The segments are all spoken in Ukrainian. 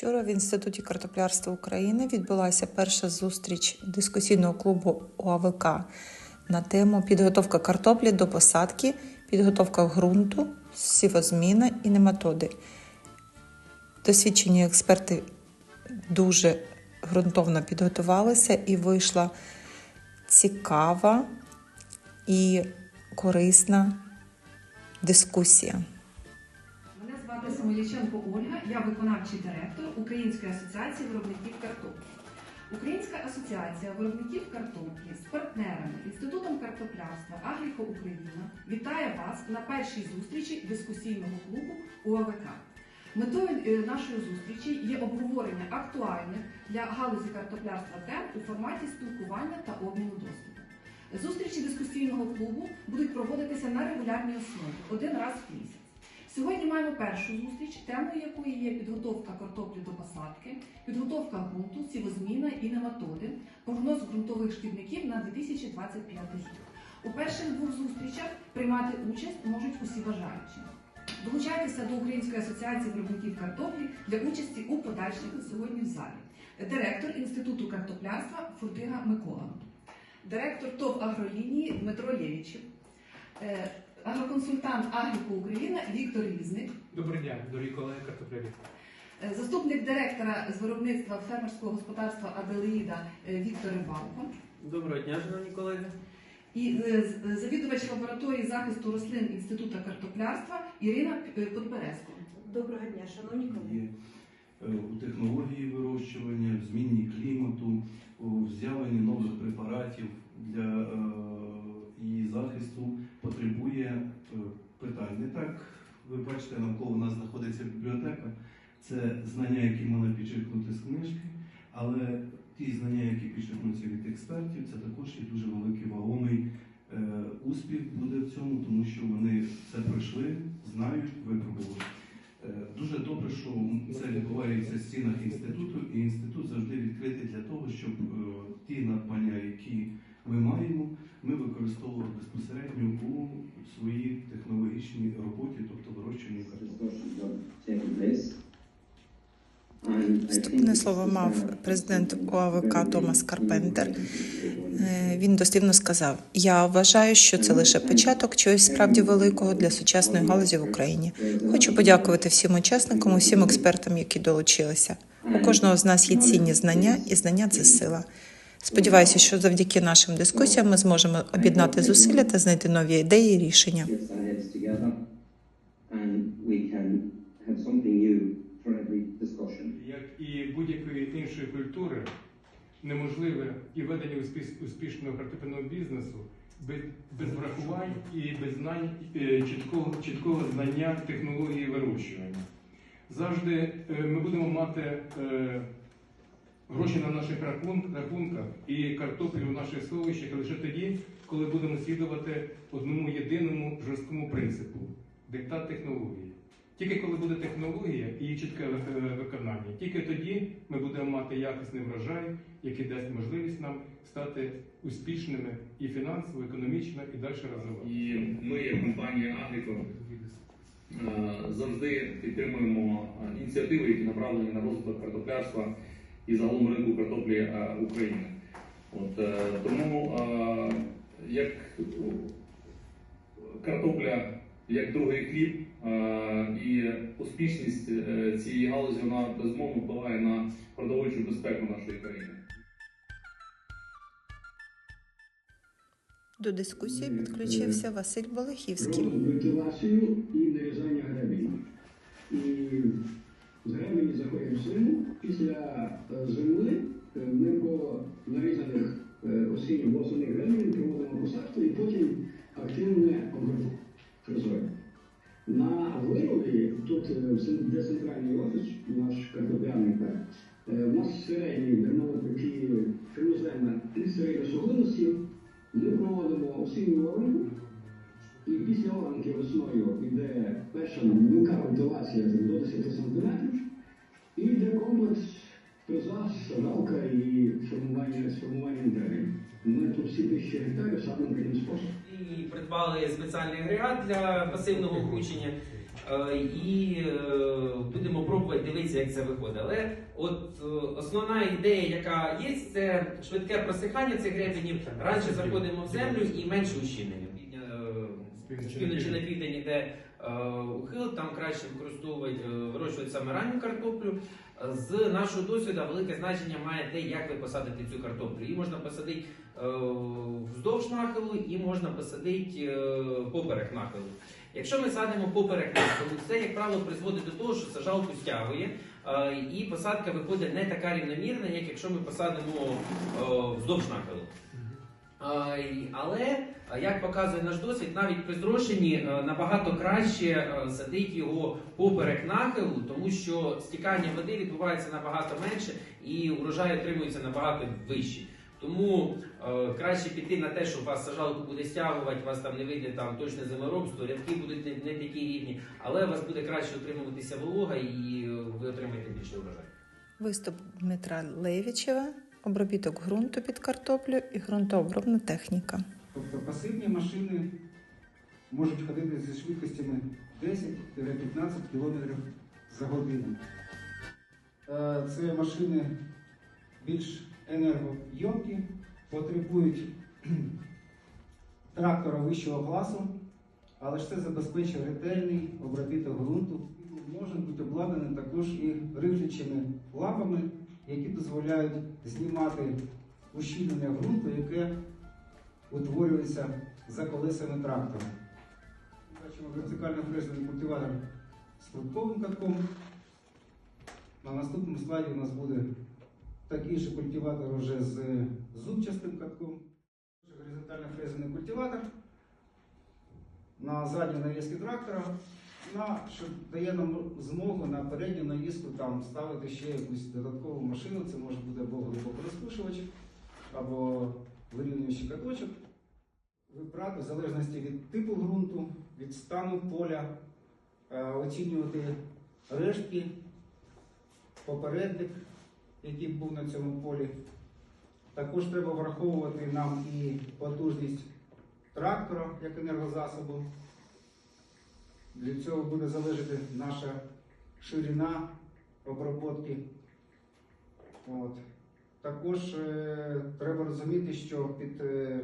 Вчора в Інституті картоплярства України відбулася перша зустріч дискусійного клубу ОАВК на тему підготовка картоплі до посадки, підготовка ґрунту, сівозміна і нематоди. Досвідчені експерти дуже ґрунтовно підготувалися і вийшла цікава і корисна дискусія. Самоліченко Ольга, я виконавчий директор Української асоціації виробників картоплі. Українська асоціація виробників картоплі з партнерами Інститутом картоплярства Агріко Україна вітає вас на першій зустрічі дискусійного клубу УАВК. Метою е, нашої зустрічі є обговорення актуальних для галузі картоплярства тем у форматі спілкування та обміну досвідом. Зустрічі дискусійного клубу будуть проводитися на регулярній основі один раз в місяць. Сьогодні маємо першу зустріч, темою якої є підготовка картоплі до посадки, підготовка ґрунту, сівозміна і нематоди, прогноз ґрунтових шкідників на 2025 рік. У перших двох зустрічах приймати участь можуть усі бажаючі. Долучайтеся до Української асоціації виробників картоплі для участі у подальших сьогодні в залі. Директор Інституту картоплярства Фуртига Микола, директор ТОВ агролінії Дмитро Лєвічів, е, агроконсультант Агріко Україна Віктор Різник, Добрий день, дорогі колеги картоплярі. е, заступник директора з виробництва фермерського господарства Аделеїда е, Віктор Рибалко Доброго дня, шановні колеги. і е, завідувач лабораторії захисту рослин Інституту картоплярства Ірина Подберезко. Доброго дня, шановні колеги. у технології вирощування, в зміні клімату, у взявленні нових препаратів для її захисту потребує е, питань. Не так ви бачите, навколо нас знаходиться бібліотека. Це знання, які можна підчеркнути з книжки, але ті знання, які підчеркнуться від експертів, це також є дуже великий вагомий е, успіх буде в цьому, тому що вони це пройшли, знають, випробували. Е, Дуже добре, що це відбувається в стінах інституту, і інститут завжди відкритий для того, щоб ті надбання, які ми маємо, ми використовували безпосередньо у своїй технологічній роботі, тобто вирощуванні картоплі. Вступне слово мав президент ОАВК Томас Карпентер. Е, Він дослівно сказав: Я вважаю, що це лише початок чогось справді великого для сучасної галузі в Україні. Хочу подякувати всім учасникам, усім експертам, які долучилися. У кожного з нас є цінні знання, і знання це сила. Сподіваюся, що завдяки нашим дискусіям ми зможемо об'єднати зусилля та знайти нові ідеї і рішення. Як і будь-якої іншої культури, неможливе і ведення успішного картопельного бізнесу без, без врахувань і без знань е, чіткого, чіткого знання технології вирощування. Завжди е, ми будемо мати е, гроші на наших рахунках і картоплю в наших сховищах лише тоді, коли будемо слідувати одному єдиному жорсткому принципу диктат технології. Тільки коли буде технологія і її чітке е, виконання, тільки тоді ми будемо мати якісний врожай, який дасть можливість нам стати успішними і фінансово, економічно, і далі розвиватися. І ми, як компанія Агріко, е, завжди підтримуємо ініціативи, які направлені на розвиток картоплярства і загалом ринку картоплі е, України. От, е, тому е, як картопля, як другий хліб, і успішність цієї галузі вона безумовно впливає на продовольчу безпеку нашої країни. До дискусії підключився Василь Болехівський. Робимо вентиляцію і нарізання гребені. І з гребені заходимо в зиму. Після е, зими е, ми по нарізаних е, осінньо восени гребені проводимо посадку і потім активне фрезою. На виробі, тут де центральний офіс, наш картопляний е, у нас середні ну, такі чорноземна середньої сухлинності. Ми проводимо осінню оранку, і після оранки весною йде перша мілка вентиляція до 10 см, і йде комплекс фреза, сажалка і формування, сформування інтернів. Ми тут всі тисячі гектарів саме таким способом. І придбали спеціальний агрегат для пасивного кручення. е, і е, будемо пробувати дивитися, як це виходить. Але от е, основна ідея, яка є, це швидке просихання цих гребенів. Раніше заходимо в землю і менше ущільнення. Півночі на південь іде е, ухил, там краще використовувати, е, вирощувати саме ранню картоплю. З нашого досвіду велике значення має те, як ви посадите цю картоплю. Її можна посадити е, вздовж нахилу і можна посадити поперек нахилу. Якщо ми садимо поперек нахилу, це, як правило, призводить до того, що сажалку стягує, і посадка виходить не така рівномірна, як якщо ми посадимо вздовж нахилу. Але, як показує наш досвід, навіть при зрошенні е, набагато краще е, садить його поперек нахилу, тому що стікання води відбувається набагато менше і урожай отримується набагато вищий. Тому е, краще піти на те, що вас сажалку буде стягувати, вас там не вийде там точне землеробство, рядки будуть не, не такі рівні, але у вас буде краще отримуватися волога і е, ви отримаєте більше урожай. Виступ Дмитра Левічева, обробіток ґрунту під картоплю і ґрунтообробна техніка. Тобто пасивні машини можуть ходити зі швидкостями 10-15 км за годину. Е, Це машини більш енергойомкі, потребують трактора вищого класу, але ж це забезпечує ретельний обробіток ґрунту. Може бути обладнаний також і рихлячими лапами, які дозволяють знімати ущільнення ґрунту, яке утворюється за колесами трактора. Бачимо вертикально фрезерний культиватор з фруктовим катком. На наступному слайді у нас буде такий же культиватор вже з зубчастим катком. Горизонтально фрезерний культиватор на задній навіски трактора, на, що дає нам змогу на передню навіску там ставити ще якусь додаткову машину. Це може бути або глибокорозпушувач, або вирівнюючий каточок. Вибрати в залежності від типу ґрунту, від стану поля, е, оцінювати рештки, попередник, який був на цьому полі. Також треба враховувати нам і потужність трактора як енергозасобу. Від цього буде залежати наша ширина обробки. От. Також е, треба розуміти, що під е,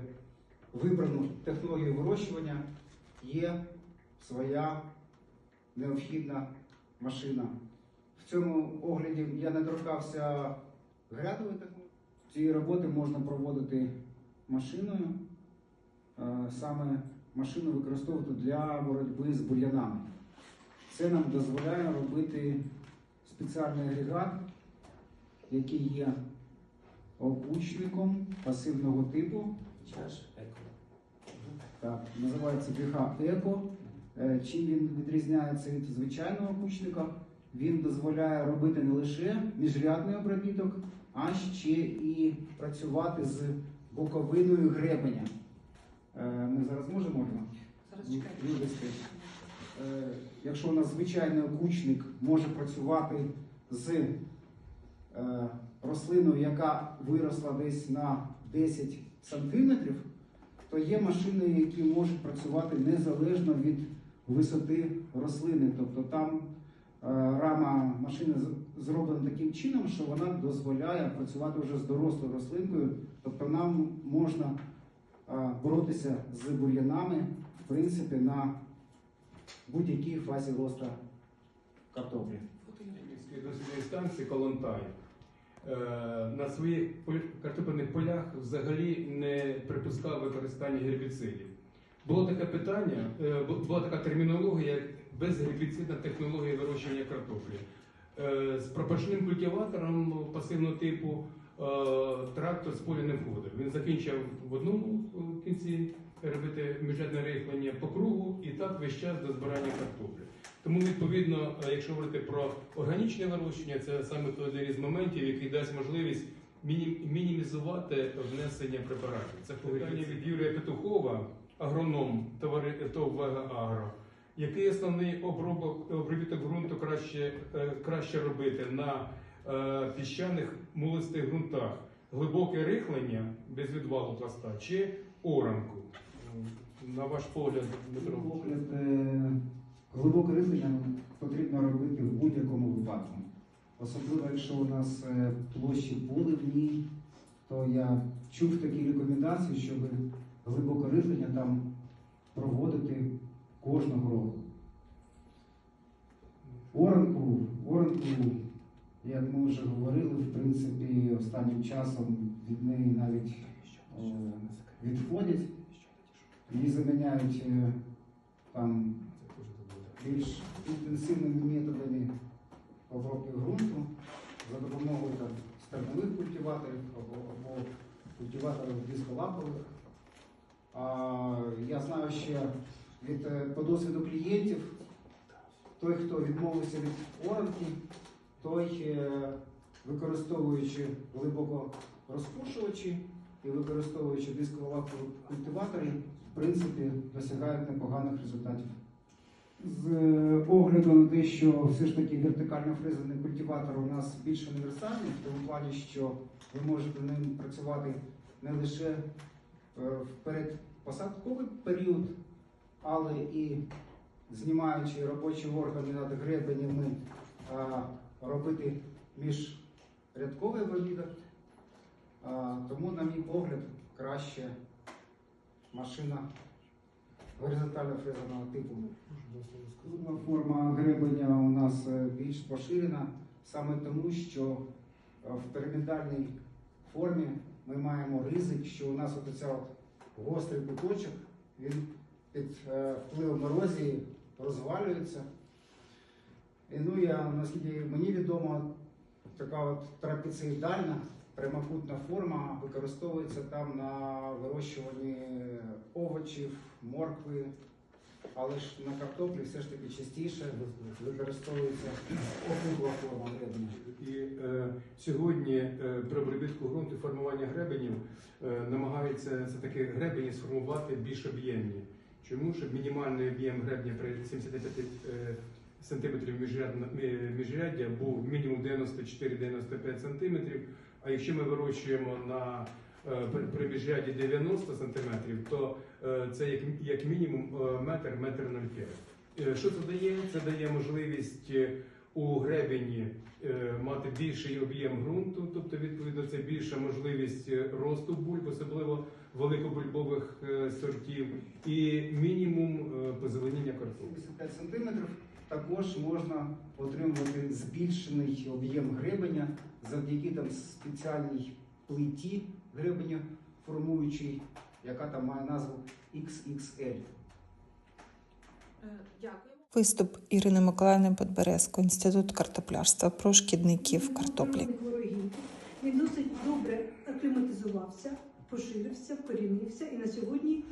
вибрану технологію вирощування є своя необхідна машина. В цьому огляді я не торкався грядової технології. Ці роботи можна проводити машиною. Е, Саме машину використовувати для боротьби з бур'янами. Це нам дозволяє робити спеціальний агрегат, який є опучником пасивного типу. Так, називається ГХ Еко. Е, Чим він відрізняється від звичайного опучника? Він дозволяє робити не лише міжрядний обробіток, а ще і працювати з боковиною гребеня. Е, Ми зараз можемо Ольга? Зараз чекайте. Е, Якщо у нас звичайний окучник може працювати з е, рослиною, яка виросла десь на 10 сантиметрів, то є машини, які можуть працювати незалежно від висоти рослини. Тобто там рама машини зроблена таким чином, що вона дозволяє працювати вже з дорослою рослинкою. Тобто нам можна боротися з бур'янами, в принципі, на будь-якій фазі росту картоплі. Дослідної станції Колонтай е, на своїх картопельних полях взагалі не припускав використання гербіцидів. Було таке питання, е, була така термінологія, як безгербіцидна технологія вирощування картоплі. Е, З пропашним культиватором пасивного типу трактор з поля не входив. Він закінчив в одному е, кінці робити міжрядне рихлення по кругу і так весь час до збирання картоплі. Тому, відповідно, е, якщо говорити про органічне вирощення, це саме той один із моментів, який дасть можливість мінімізувати внесення препаратів. Це питання від Юрія Петухова, агроном ТОВ «Вега Агро». Який основний обробок обробіток ґрунту краще, е, краще робити на е, піщаних мулистих ґрунтах? Глибоке рихлення без відвалу пласта чи оранку? На ваш погляд, Дмитро? Погляд, е, глибоке рихлення потрібно робити в будь-якому випадку. Особливо, якщо у нас е, площі поливні, то я чув такі рекомендації, щоб глибоке рихлення там проводити кожного року. Оранку, оранку, як ми вже говорили, в принципі, останнім часом від неї навіть е, відходять, її заміняють е, там більш інтенсивними методами обробки ґрунту за допомогою там, стернових культиваторів або, або культиваторів дисколапових. А, я знаю ще від, е, по досвіду клієнтів, той, хто відмовився від оранки, той, е, використовуючи глибоко розпушувачі і використовуючи дисколапові культиватори, в принципі, досягають непоганих результатів. З е, огляду на те, що все ж таки вертикально фрезерний культиватор у нас більш універсальний, в тому плані, що ви можете ним працювати не лише е, в передпосадковий період, але і знімаючи робочі органи над гребенями, робити міжрядковий. А, Тому, на мій погляд, краще машина горизонтально фрезерного типу. Форма гребеня у нас е, більш поширена саме тому, що е, в пірамідальній формі ми маємо ризик, що у нас оця от гострий куточок, він під е, впливом ерозії розвалюється. Ну я, наскільки мені відомо, така от трапециїдальна прямокутна форма використовується там на вирощуванні овочів, моркви, але ж на картоплі все ж таки частіше використовується округла форма гребня. І е, сьогодні е, при обробітку ґрунту формування гребенів е, намагаються це таки гребені сформувати більш об'ємні. Чому? Щоб мінімальний об'єм гребня при 75 е, сантиметрів міжряддя був мінімум 94-95 сантиметрів. А якщо ми вирощуємо на е, при- міжряді 90 сантиметрів, то е, це як, як мінімум е, метр, метр 0,5. Е, Що це дає? Це дає можливість у гребені мати більший об'єм ґрунту, тобто, відповідно, це більша можливість росту бульб, особливо великобульбових сортів, і мінімум позеленіння картоплі. 75 сантиметрів також можна отримувати збільшений об'єм гребеня завдяки там спеціальній плиті гребеня формуючій, яка там має назву XXL. Дякую. Виступ Ірини Миколаївни Подберезко, Інститут картоплярства про шкідників картоплі. Ворогів. Він досить добре акліматизувався, поширився, вкорінився і на сьогодні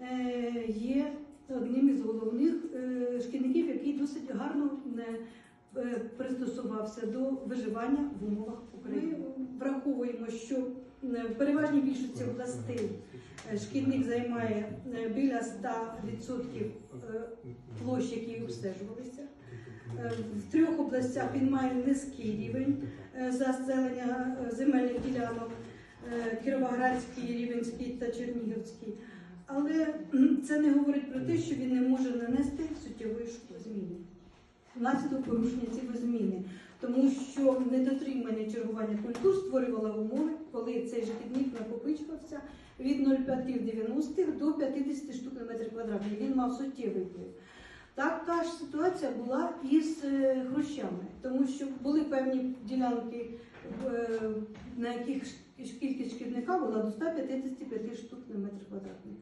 е, є одним із головних е, шкідників, який досить гарно е, е, пристосувався до виживання в умовах України. Ми враховуємо, що е, в переважній більшості областей е, шкідник займає е, біля 100% е, площ, які обстежувалися. Е, В трьох областях він має низький рівень е, заселення е, земельних ділянок е, Кіровоградський, Рівенський та Чернігівський. Але це не говорить про те, що він не може нанести суттєвої зміни внаслідок порушення цієї зміни. Тому що недотримання чергування культур створювало умови, коли цей шкідник накопичувався від 0,5-90 до 50 штук на метр квадратний. Він мав суттєвий вплив. Така ж ситуація була і з е, тому що були певні ділянки, е, на яких кількість шкідника була до 155 штук на метр квадратний.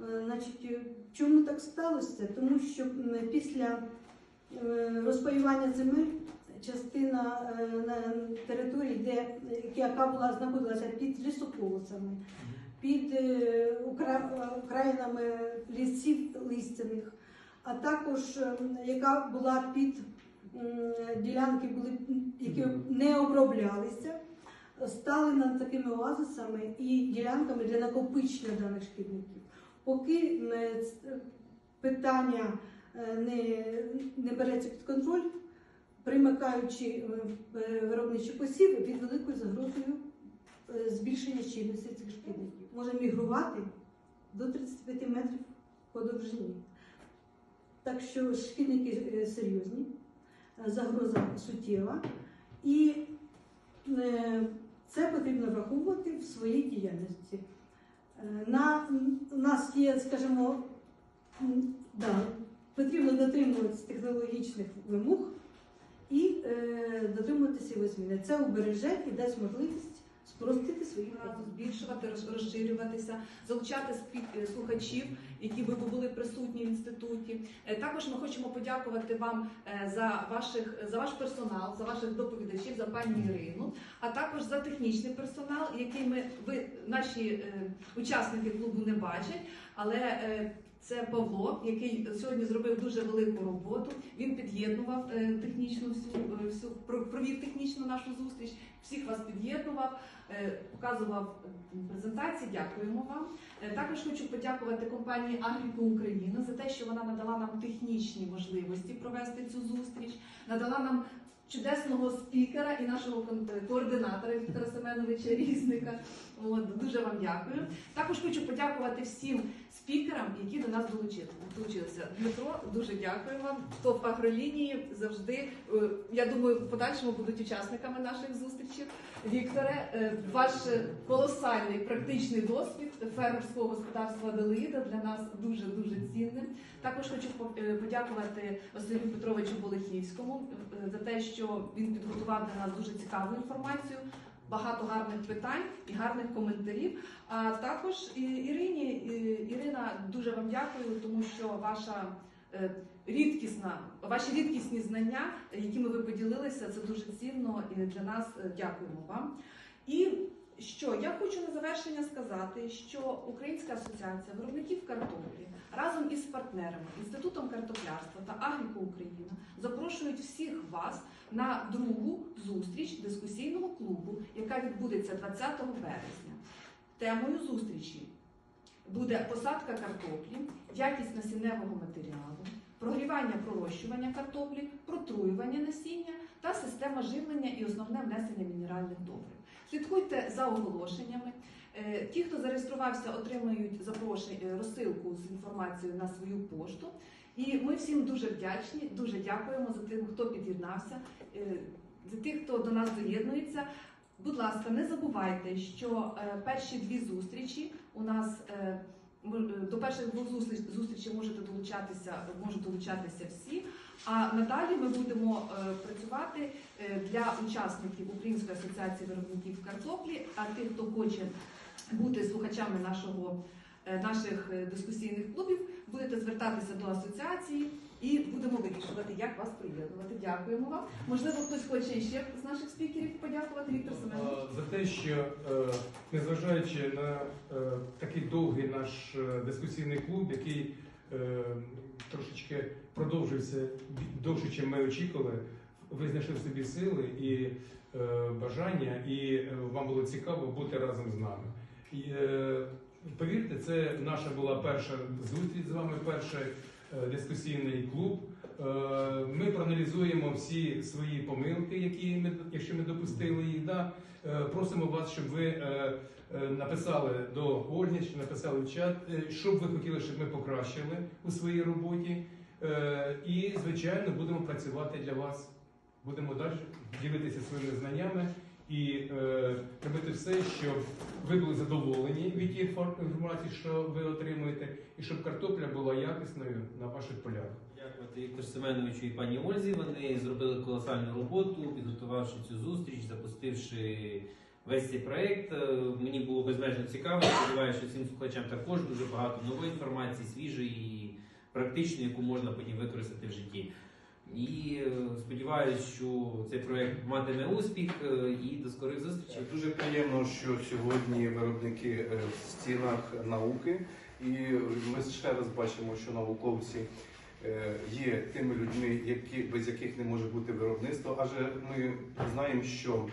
Е, Значить, чому так сталося? Тому що після розпаювання земель частина е, території, де яка була знаходилася під лісополосами, під е, укра- окраїнами лісів листяних, а також е, яка була під ділянки, були які не оброблялися, стали над такими оазисами і ділянками для накопичення даних шкідників. Поки е, питання е, не, не береться під контроль, примикаючи е, е, виробничі посіви під великою загрозою е, збільшення щільності цих шкідників. Може мігрувати до 35 метрів по довжині. Так що шкідники е, серйозні, е, загроза суттєва, і е, це потрібно враховувати в своїй діяльності. Е, На, у нас є, скажімо, да, потрібно дотримуватися технологічних вимог і е, дотримуватися його зміни. Це убереже і дасть можливість спростити свої разу збільшувати, розширюватися, залучати е, слухачів, які би були присутні в інституті. Е, Також ми хочемо подякувати вам е, за ваших за ваш персонал, за ваших доповідачів, за пані Ірину, а також за технічний персонал, який ми ви наші учасники клубу не бачать, але це Павло, який сьогодні зробив дуже велику роботу. Він під'єднував е, технічну всю, е, всю провів технічну нашу зустріч, всіх вас під'єднував, е, показував презентації. Дякуємо вам. Також хочу подякувати компанії Агріко Україна за те, що вона надала нам технічні можливості провести цю зустріч, надала нам чудесного спікера і нашого координатора Віктора Семеновича Різника. От, дуже вам дякую. Також хочу подякувати всім спікерам, які до нас долучилися. Дмитро, дуже дякую вам. ТОП агролінії завжди, е, я думаю, в подальшому будуть учасниками наших зустрічей. Вікторе, е, ваш колосальний практичний досвід фермерського господарства Делида для нас дуже дуже цінним. Також хочу е, подякувати Василю Петровичу Болехівському е, за те, що він підготував для нас дуже цікаву інформацію. Багато гарних питань і гарних коментарів. А також Ірині Ірина, дуже вам дякую, тому що ваша е, рідкісна, ваші рідкісні знання, якими ви поділилися, це дуже цінно і для нас е, дякуємо вам. І що я хочу на завершення сказати, що Українська асоціація виробників картоплі разом із партнерами Інститутом картоплярства та Агріко Україна запрошують всіх вас на другу зустріч дискусійного клубу, яка відбудеться 20 березня. Темою зустрічі буде посадка картоплі, якість насінневого матеріалу, прогрівання пророщування картоплі, протруювання насіння та система живлення і основне внесення мінеральних добрив. Слідкуйте за оголошеннями. Е, Ті, хто зареєструвався, отримають запрошення розсилку з інформацією на свою пошту. І ми всім дуже вдячні, дуже дякуємо за тим, хто під'єднався, е, за тих, хто до нас доєднується. Будь ласка, не забувайте, що е, перші дві зустрічі у нас е, е, до перших двох зустріч, зустрічей можете долучатися, можуть долучатися всі. А надалі ми будемо е, працювати е, для учасників Української асоціації виробників картоплі, а тих, хто хоче бути слухачами нашого, е, наших е, дискусійних клубів, будете звертатися до асоціації і будемо вирішувати, як вас приєднувати. Дякуємо вам. Можливо, хтось хоче ще з наших спікерів подякувати Віктор Семенович. Е, За те, що незважаючи на такий довгий наш дискусійний клуб, який трошечки продовжився довше, ніж ми очікували, ви знайшли в собі сили і е, бажання, і вам було цікаво бути разом з нами. Е, повірте, це наша була перша зустріч з вами, перший е, дискусійний клуб. Е, Ми проаналізуємо всі свої помилки, які ми, якщо ми допустили їх. Да? Просимо вас, щоб ви написали до Ольги, щоб написали в чат, е, що б ви хотіли, щоб ми покращили у своїй роботі. І, звичайно, будемо працювати для вас. Будемо далі ділитися своїми знаннями і е, робити все, щоб ви були задоволені від тієї інформації, що ви отримуєте, і щоб картопля була якісною на ваших полях. Дякувати Віктору Семеновичу і пані Ользі. Вони зробили колосальну роботу, підготувавши цю зустріч, запустивши весь цей проект. Е, Мені було безмежно цікаво. Сподіваюся, що цим слухачам також дуже багато нової інформації, свіжої і практичної, яку можна потім використати в житті. І е, сподіваюся, що цей проект матиме успіх е, і до скорих зустрічей. Дуже приємно, що сьогодні виробники е, в стінах науки, і ми ще раз бачимо, що науковці є тими людьми, які, без яких не може бути виробництво. Адже ми знаємо, що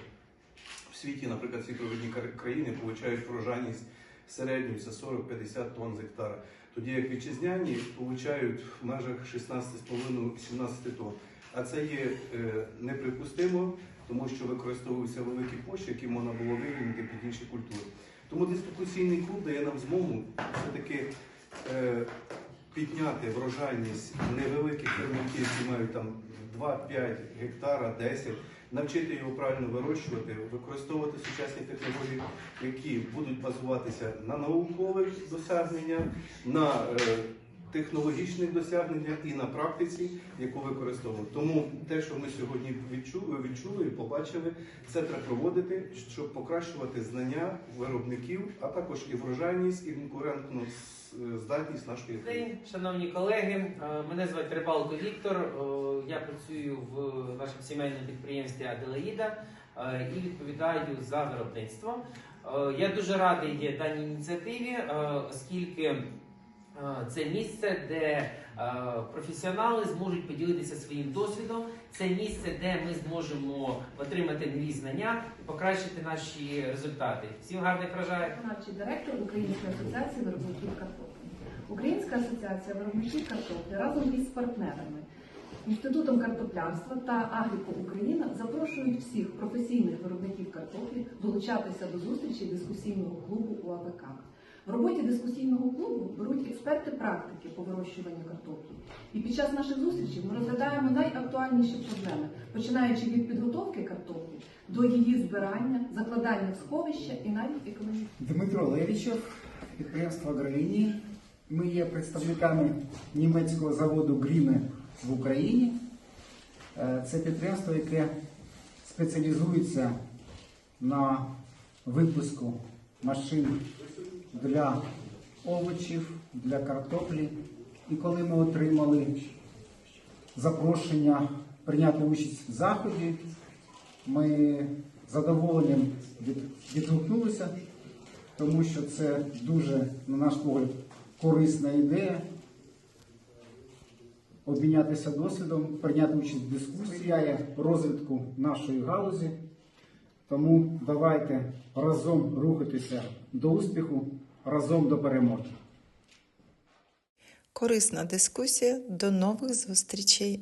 в світі, наприклад, ці провідні країни отримують врожайність середньою це 40-50 тонн з гектара. Тоді як вітчизняні отримують в межах 16,5-17 тонн. А це є е, неприпустимо, тому що використовуються великі площі, які можна було вивільнити під інші культури. Тому дискусійний клуб дає нам змогу все-таки е, підняти врожайність невеликих виробників, які мають там 2-5 гектара, 10, навчити його правильно вирощувати, використовувати сучасні технології, які будуть базуватися на наукових досягненнях, на е, технологічних досягненнях і на практиці, яку використовуємо. Тому те, що ми сьогодні відчули, відчули і побачили, це треба проводити, щоб покращувати знання виробників, а також і врожайність, і конкурентну здатність нашої країни. Шановні колеги, е, мене звати Рибалко Віктор. е, Я працюю в нашому сімейному підприємстві Аделаїда е, і відповідаю за виробництво. Я дуже радий є даній ініціативі, оскільки це місце, де е, професіонали зможуть поділитися своїм досвідом. Це місце, де ми зможемо отримати нові знання і покращити наші результати. Всім гарних врожаїв! виконавчий директор Української асоціації виробників картоплі. Українська асоціація виробників картоплі разом із партнерами Інститутом картоплярства та Агріко Україна запрошують всіх професійних виробників картоплі долучатися до зустрічі дискусійного клубу УАВК. В роботі дискусійного клубу беруть експерти практики по вирощуванню картоплі. І під час наших зустрічей ми розглядаємо найактуальніші проблеми, починаючи від підготовки картоплі до її збирання, закладання в сховища і навіть економічного. Дмитро Левічев, підприємство Агролінії. Ми є представниками німецького заводу Гріме в Україні. Е, Це підприємство, яке спеціалізується на випуску машин для овочів, для картоплі. І коли ми отримали запрошення прийняти участь в заході, ми задоволенням відгукнулися, тому що це дуже, на наш погляд, корисна ідея. Обмінятися досвідом, прийняти участь в дискусії, розвитку нашої галузі. Тому давайте разом рухатися до успіху, разом до перемоги. Корисна дискусія. До нових зустрічей